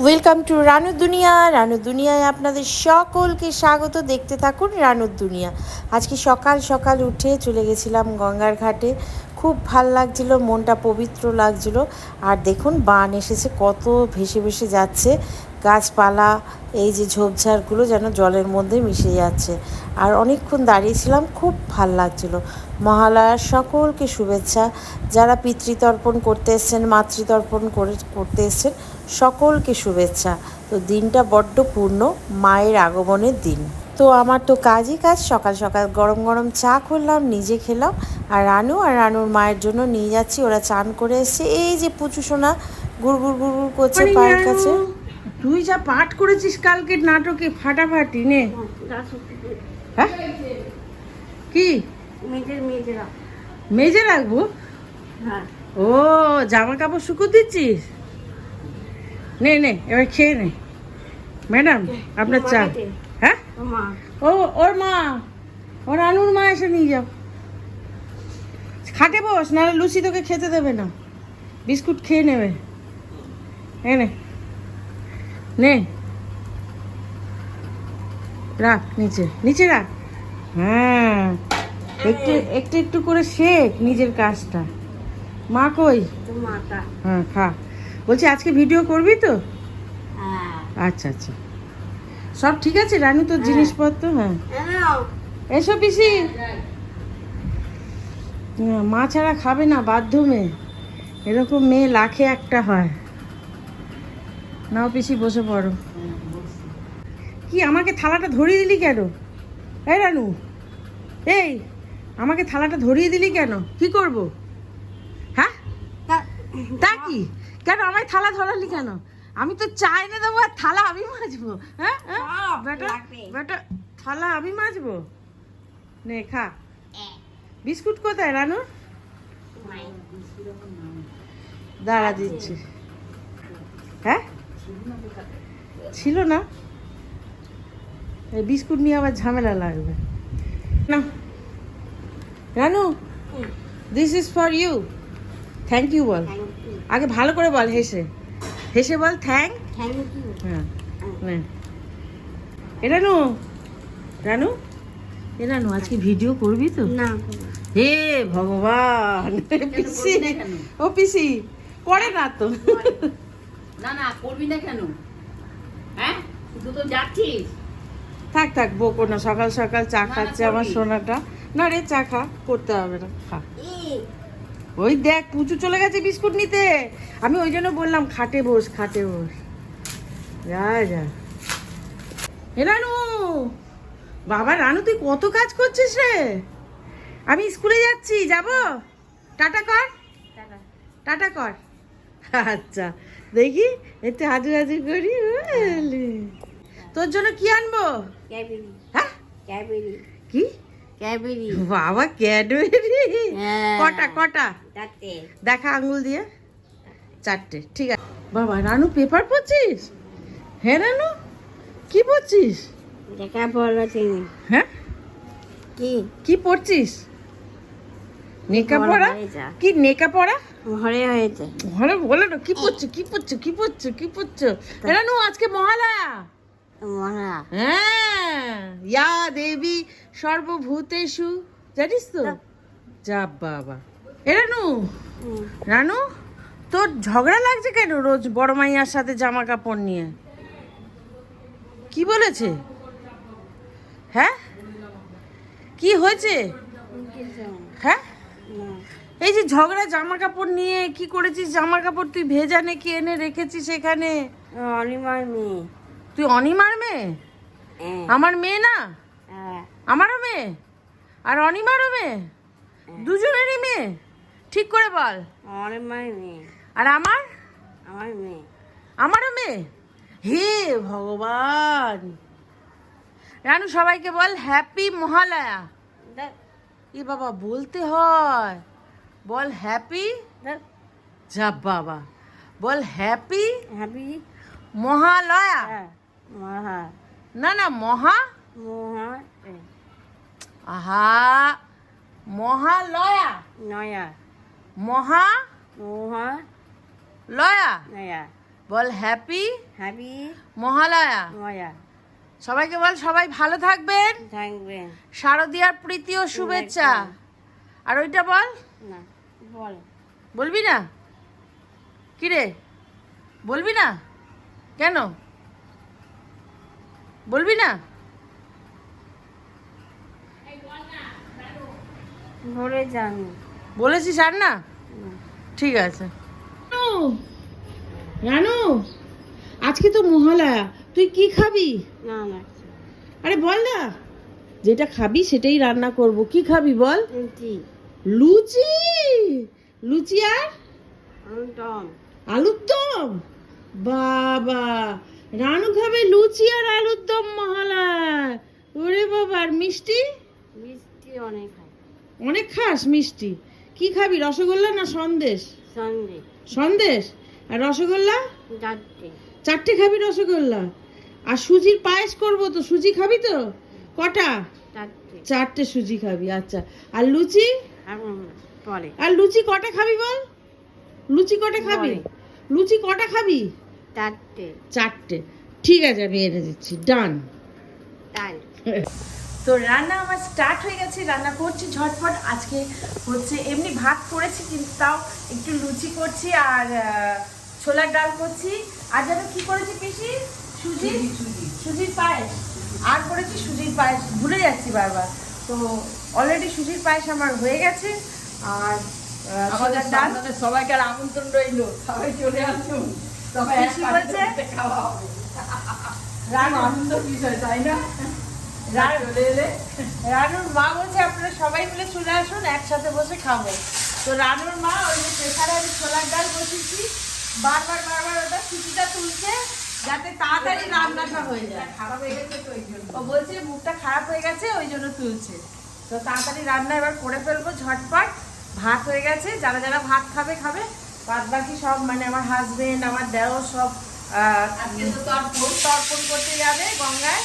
Welcome to Ranu দুনিয়া রানু দুনিয়ায় আপনাদের সকলকে স্বাগত। দেখতে থাকুন রানুর দুনিয়া। আজকে সকাল সকাল উঠে চলে গেছিলাম গঙ্গার ঘাটে। খুব ভালো লাগছিল, মনটা পবিত্র লাগছিল। আর দেখুন, বান এসেছে, কত ভেসে ভেসে যাচ্ছে। গাছপালা, এই যে ঝোপঝাড়গুলো যেন জলের মধ্যে মিশে যাচ্ছে। আর অনেকক্ষণ দাঁড়িয়েছিলাম, খুব ভালো লাগছিল। মহালয়ার সকলকে শুভেচ্ছা। যারা পিতৃতর্পণ করতে এসছেন, মাতৃতর্পণ করে, করতে এসছেন সকলকে শুভেচ্ছা। তো দিনটা বড্ড পূর্ণ মায়ের আগমনের দিন। তো আমার তো কাজই কাজ সকাল সকাল গরম গরম চা করলাম নিজে খেলাম। আর রানু আর রানুর মায়ের জন্য নিয়ে যাচ্ছি ওরা চান করে এসছে। এই যে পুচু সোনা গুড় গুড় গুড় গুড় করছে পায়ের কাছে। তুই যা পাঠ করেছিস কালকে নাটকে ফাটাফাটি নে। হ্যাঁ? কি? মেজে রাখব হ্যাঁ। ও জামা কাপড় শুকো দিচ্ছিস? নে নে এবার খেয়ে নে। ম্যাডাম আপনার চা। হ্যাঁ? ও ওর মা। ওর আনুর মা এসে নিয়ে যাও। খাটে বস নাহলে লুচি তোকে খেতে দেবে না। বিস্কুট খেয়ে নেবে। এ নে। নে। রাখ নিচে। নিচে রাখ। হ্যাঁ। একটু একটু একটু করে শেখ নিজের কাজটা। মা কই? মাতা হ্যাঁ খা। বলছি আজকে ভিডিও করবি তো? হ্যাঁ। আচ্ছা আচ্ছা। সব ঠিক আছে? রানু তোর জিনিসপত্র? হ্যাঁ। এসো পিসি। না, মা ছাড়া খাবে না বাধ্য মেয়ে। এরকম মেয়ে লাখে একটা হয়। নাও পিসি বসে পড়ো। কি আমাকে থালাটা ধরিয়ে দিলি কেন? এই রানু। এই আমাকে থালাটা ধরিয়ে দিলি কেন? কি করব? হ্যাঁ? তা কি? কেন আমায় থালা ধরালি কেন? আমি তো চা এনে দেবো আর থালা আমি মাজবো হ্যাঁ? হ্যাঁ? বেটা বেটা থালা আমি মাজবো। নে খা। বিস্কুট কোথায় রানু? দাঁড়া দিচ্ছি। হ্যাঁ? ছিল না? এই বিস্কুট নিয়ে আবার ঝামেলা লাগবে। না Ranu this is for you thank you বল। আগে ভালো করে বল হেসে। হেসে বল থ্যাংক হ্যাঁ এ রানু। রানু? এ রানু আজকে ভিডিও করবি তো? না। হে ভগবান। পিসি। ও পিসি করে না তো। না না করবি না কেন? হ্যাঁ? তুই তো যাচ্ছিস। থাক থাক বকো না। সকাল সকাল চা খাচ্ছে আমার সোনাটা। না রে চা খা করতে হবে না। খা। ওই দেখ পুচু চলে গেছে বিস্কুট নিতে। আমি ওই জন্য বললাম খাটে বস খাটে বস। যা যা। এ রানু বাবা রানু তুই কত কাজ করছিস রে? আমি স্কুলে যাচ্ছি যাব? টাটা কর। টাটা। কর। আচ্ছা দেখি একটু হাজু হাজু করি তোর জন্য কি আনব? হ্যাঁ? কি? বাবা ক্যাডবেরি। হ্যাঁ। কটা কটা? দেখা আঙ্গুল দিয়ে। চারটে ঠিক আছে। বাবা রানু পেপার পড়ছিস? হ্যাঁ রানু? কি পড়ছিস? দেখা হ্যাঁ? কি? কি পড়ছিস? নেকা পড়া? কি নেকা পড়া? ঘরে হয়েছে ঘরে বলে না কি পড়ছো কি পড়ছো কি পড়ছো কি পড়ছো? রানু আজকে মহালয়া। মহা হ্যাঁ ইয়া দেবী সর্বভূতেষু জানিস তো? যা বাবা। এ রানু রানু তোর ঝগড়া লাগছে কেন রোজ বড় মাইয়ার সাথে জামা কাপড় নিয়ে? কি বলেছে? হ্যাঁ? কি হয়েছে? হ্যাঁ? এই যে ঝগড়া জামা কাপড় নিয়ে কি করেছিস? জামা কাপড় তুই ভেজা নাকি এনে রেখেছিস এখানে অনিমার মেয়ে। তুই অনিমার মেয়ে? হ্যাঁ। আমার মেয়ে না? হ্যাঁ। আমারও মেয়ে? আর অনিমারও মেয়ে? দুজনেরই মেয়ে? ঠিক করে বল। মেয়ে। আর আমার? আমার মেয়ে। আমারও মেয়ে? হে ভগবান! রানু সবাইকে বল হ্যাপি মহালয়া। এ বাবা বলতে হয়। বল হ্যাপি? যা বাবা। বল হ্যাপি হ্যাপি? মহালয়া। হ্যাঁ মহা। না না মহা? মহা আহা মহালয়া। নয়া। মহা? মহা। লয়া। নয়া। বল হ্যাপি? হ্যাপি। মহালয়া। মজা সবাইকে বল সবাই ভালো থাকবেন। থাকবেন। শারদীয়ার প্রীতি ও শুভেচ্ছা। আর ওইটা বল। না বল। বলবি না? কি রে বলবি না? কেন? বলবি না? ভরে জানি বলেছিস আর না? ঠিক আছে। রানু! আজকে তো মহালয়া। তুই কি খাবি? না না আরে বল না। যেটা খাবি সেটাই রান্না করব। কি খাবি বল? লুচি। লুচি? আর? টম আলুর দম? বাবা! রানু খাবে লুচি আর আলুর দম মহালয় ওরে বাবা আর মিষ্টি? মিষ্টি অনেক অনেক খাস মিষ্টি। কি খাবি রসগোল্লা না সন্দেশ? সন্দেশ। সন্দেশ? আর রসগোল্লা? চারটে। চারটে খাবি রসগোল্লা? আর সুজির পায়েস করব তো সুজি খাবি তো? কটা? চারটে। সুজি খাবি আচ্ছা। আর লুচি? আর লুচি কটা খাবি বল? লুচি কটা খাবি? লুচি কটা খাবি? চারটে। চারটে। ঠিক আছে আমি এনে দিচ্ছি। ডান। তাই। তো রান্না আমার স্টার্ট হয়ে গেছে রান্না করছি ঝটপট। আজকে হচ্ছে এমনি ভাত করেছি কিন্তু তাও একটু লুচি করছি আর ছোলার ডাল করছি। আর যেন কি করেছি পিসি? সুজি সুজির পায়েস। আর করেছি সুজির পায়েস। ভুলে যাচ্ছি বারবার। তো অলরেডি সুজির পায়েস আমার হয়ে গেছে। আর আমাদের সবাইকার আমন্ত্রণ রইল। সবাই চলে আসুন। সবাই বলছে? রান্না আনন্দ বিষয় তাই না? চলে এলে রানুর মা বলছে আপনারা সবাই মিলে চলে আসুন একসাথে বসে খাব। তো রানুর মা ওই যে প্রেসারে আমি ছোলার ডাল বসেছি বারবার বারবার ওটা সিটিটা তুলছে যাতে তাড়াতাড়ি রান্নাটা হয়ে যায়। খারাপ হয়ে গেছে তো এই জন্য। ও বলছে মুখটা খারাপ হয়ে গেছে ওই জন্য তুলছে। তো তাড়াতাড়ি রান্না এবার করে ফেলব ঝটপট। ভাত হয়ে গেছে যারা যারা ভাত খাবে খাবে। বাদ বাকি সব মানে আমার হাজবেন্ড আমার দেওর সব। তর্পণ করতে যাবে গঙ্গায়।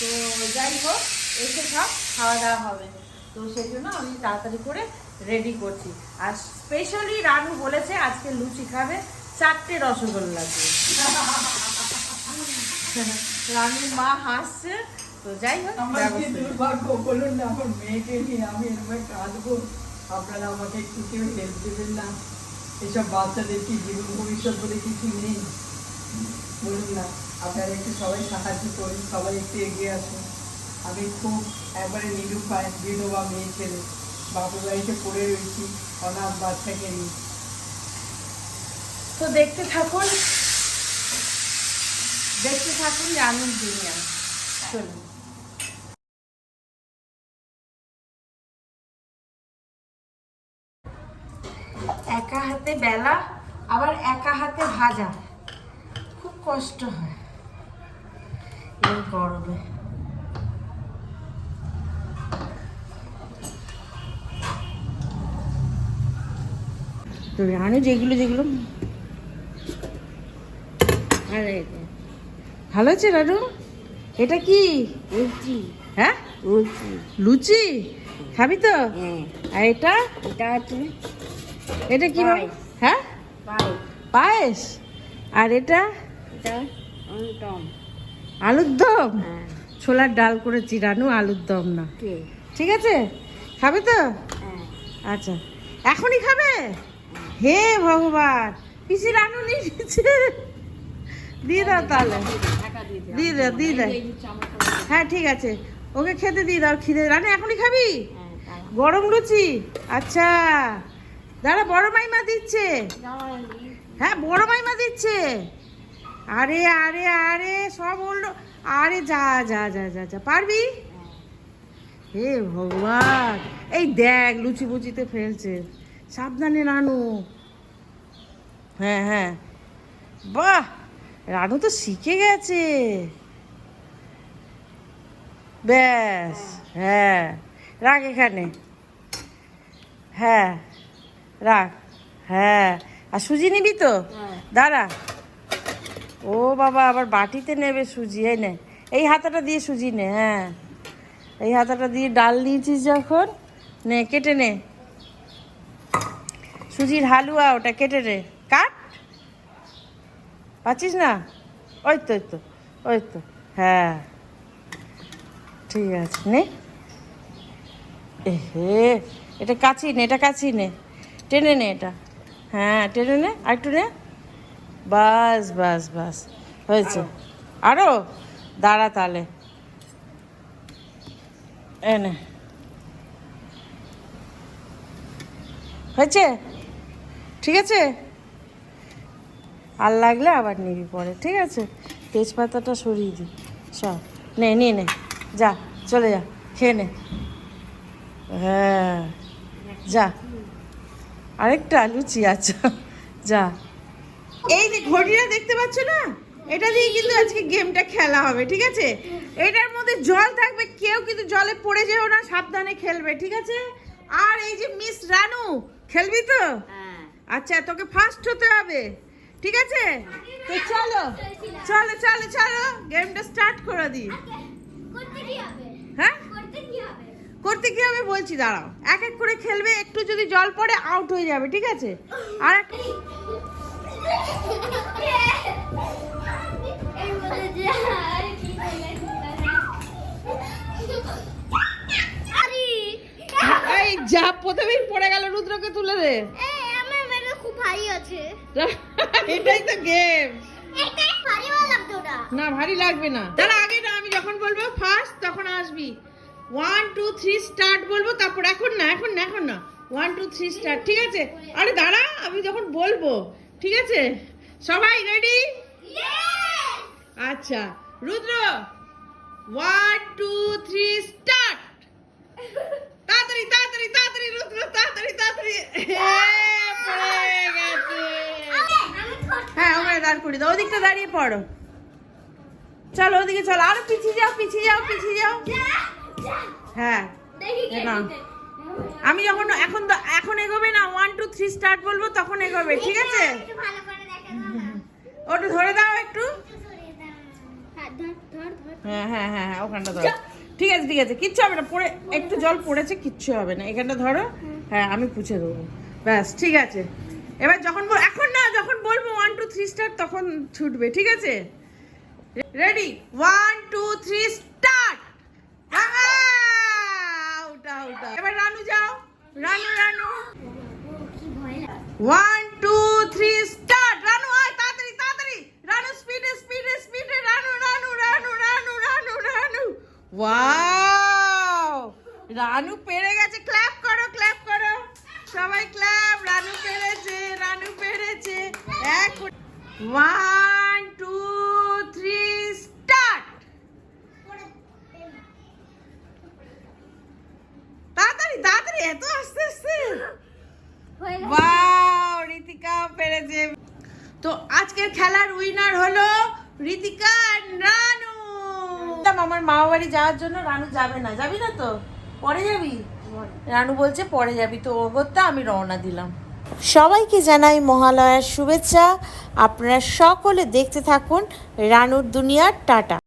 তো যাই হোক এসে সব খাওয়া দাওয়া হবে। তো সেই জন্য আমি তাড়াতাড়ি করে রেডি করছি। আর স্পেশালি রানু বলেছে আজকে লুচি খাবে চারটে রসগোল্লা দিয়ে। রানুর মা হাসছে। তো যাই হোক আমার কি দুর্ভাগ্য বলুন না আমার মেয়েকে নিয়ে আমি এরকম কাঁদবো। আপনারা আমাকে একটু কেউ হেল্প দেবেন না। এসব বাচ্চাদের কি জীবন ভবিষ্যৎ বলে কিছু নেই? বলুন না। আপনারা একটু সবাই সাহায্য করুন, সবাই একটু এগিয়ে আসুন। আমি খুব একবারে নিরুপায়, বিধবা মেয়ে ছেলে। বাপের বাড়িতে পড়ে রয়েছি, অনাথ বাচ্চাকে নিয়ে। তো দেখতে থাকুন দেখতে থাকুন রানুর দুনিয়া চলুন। একা হাতে বেলা, আবার একা হাতে ভাজা। খুব কষ্ট হয়। এই গরমে। তো রানু যেগুলো যেগুলো? আরে ভালো আছে রানু? এটা কি? হ্যাঁ? লুচি। খাবি তো? হ্যাঁ। আর এটা? এটা আছে এটা কি। হ্যাঁ? পায়েস। আর এটা? এটা টম। আলুর দম? হ্যাঁ। ছোলার ডাল করেছি রানু আলুর দম না। ঠিক আছে? খাবে তো? হ্যাঁ। আচ্ছা। এখনই খাবে? হে ভগবান! পিসি রানু নিয়ে দিয়ে দাও তাহলে। দিয়ে দাও দিয়ে দাও। হ্যাঁ ঠিক আছে। ওকে খেতে দিয়ে দাও খিদে রানু এখনই খাবি? হ্যাঁ গরম লুচি? আচ্ছা। দাঁড়া বড় মাইমা দিচ্ছে। হ্যাঁ বড় মাইমা দিচ্ছে। আরে আরে আরে সব বলল। আরে যা যা যা যা যা। পারবি? হে ভগবান। এই দেখ লুচি বুচিতে ফেলছে। সাবধানে রানু। হ্যাঁ হ্যাঁ। বাহ রানু তো শিখে গেছে। ব্যাস হ্যাঁ। রাখ এখানে। হ্যাঁ রাখ। হ্যাঁ। আর সুজি নিবি তো? হ্যাঁ। দাঁড়া। ও বাবা, আবার বাটিতে নেবে সুজি, এই নে। এই হাতাটা দিয়ে সুজি নে হ্যাঁ। এই হাতাটা দিয়ে ডাল নিয়েছিস যখন, নে, কেটে নে। সুজির হালুয়া ওটা কেটে নে। কাট। পাচ্ছিস না? ওই তো ওই তো ওই তো হ্যাঁ। ঠিক আছে, নে। এ হে এটা কাছি নে, এটা কাছি নে। টেনে নে এটা। হ্যাঁ টেনে নে, আর একটু নে। বাস বাস বাস। হয়েছে। আরও? দাঁড়া তাহলে এনে হয়েছে? ঠিক আছে? আর লাগলে আবার নিবি পরে, ঠিক আছে? তেজপাতাটা সরিয়ে দি। সব। নে নিয়ে নে। যা, চলে যা। খেয়ে নে। হ্যাঁ। যা। আরেকটা লুচি আচ্ছা যা। এই যে ঘড়িটা দেখতে পাচ্ছ না? এটা দিয়ে কিন্তু আজকে গেমটা খেলা হবে ঠিক আছে? এটার মধ্যে জল থাকবে কেউ কিন্তু জলে পড়ে যেও না সাবধানে খেলবে ঠিক আছে? আর এই যে মিস রানু খেলবি তো? হ্যাঁ। আচ্ছা তোকে ফার্স্ট হতে হবে ঠিক আছে? তো চলো চলো চলো চলো গেমটা স্টার্ট করে দিই। হবে? হ্যাঁ? করতে কি হবে? বলছি দাঁড়াও। এক এক করে খেলবে একটু যদি জল পড়ে আউট হয়ে যাবে ঠিক আছে? আর এক- এর মধ্যে যে প্রথমেই পড়ে গেল রুদ্রকে তুলে দে। এই আমার মেয়ে খুব ভারী আছে। এটাই তো গেম এটাই ভারী না। ভারী লাগবে না। দাঁড়া আগে না আমি যখন বলব ফার্স্ট তখন আসবি। ওয়ান টু থ্রি স্টার্ট বলব তারপর এখন না এখন না এখন না। ওয়ান টু থ্রি স্টার্ট ঠিক আছে? আরে দাঁড়া আমি যখন বলব ঠিক আছে? সবাই রেডি আচ্ছা Rudra one two three start তাড়াতাড়ি তাড়াতাড়ি তাড়াতাড়ি রুদ্র তাড়াতাড়ি তাড়াতাড়ি। হ্যাঁ ওখানে দাঁড় করি দাও ওদিকটা দাঁড়িয়ে পড়ো। চলো ওদিকে চলো আরও পিছিয়ে যাও পিছিয়ে যাও পিছিয়ে যাও। হ্যাঁ। দেখি। আমি যখন এখন এখন এগোবে না ওয়ান টু থ্রি স্টার্ট বলব তখন এগোবে ঠিক আছে। ওটা ধরে দাও একটু। হ্যাঁ। হ্যাঁ হ্যাঁ হ্যাঁ হ্যাঁ ওখানটা ধরো। ঠিক আছে ঠিক আছে কিচ্ছু হবে না পড়ে একটু জল পড়েছে কিচ্ছু হবে না। এখানটা ধরো। হ্যাঁ আমি পুছে দেবো। ব্যাস ঠিক আছে। এবার যখন এখন না যখন বলব ওয়ান টু থ্রি স্টার্ট তখন ছুটবে ঠিক আছে? Ready one two three start উঠা উঠা এবার রানু যাও রানু রানু কি ভয় লাগে। One two three start Ranu আয় তাড়াতাড়ি তাড়াতাড়ি রানু স্পিডে স্পিডে স্পিডে রানু রানু রানু রানু রানু রানু ওয়াও রানু পেরে গেছে ক্ল্যাপ করো ক্ল্যাপ করো সবাই ক্ল্যাপ রানু পেরেছে রানু পেরেছে এক ওয়ান টু থ্রি স্টার্ট তাড়াতাড়ি তাড়াতাড়ি এত আস্তে আস্তে হয়ে গেছে। ওয়াও রিতিকা পেরেছে। তো আজকের খেলার উইনার হলো রিতিকা রানু আমার মামা বাড়ি যাওয়ার জন্য রানু যাবে না। যাবি না তো? পরে যাবি? রানু বলছে পরে যাবি। তো ও করতে আমি রওনা দিলাম। সবাইকে জানাই মহালয়ার শুভেচ্ছা। আপনারা সকলে দেখতে থাকুন রানুর দুনিয়ার টাটা।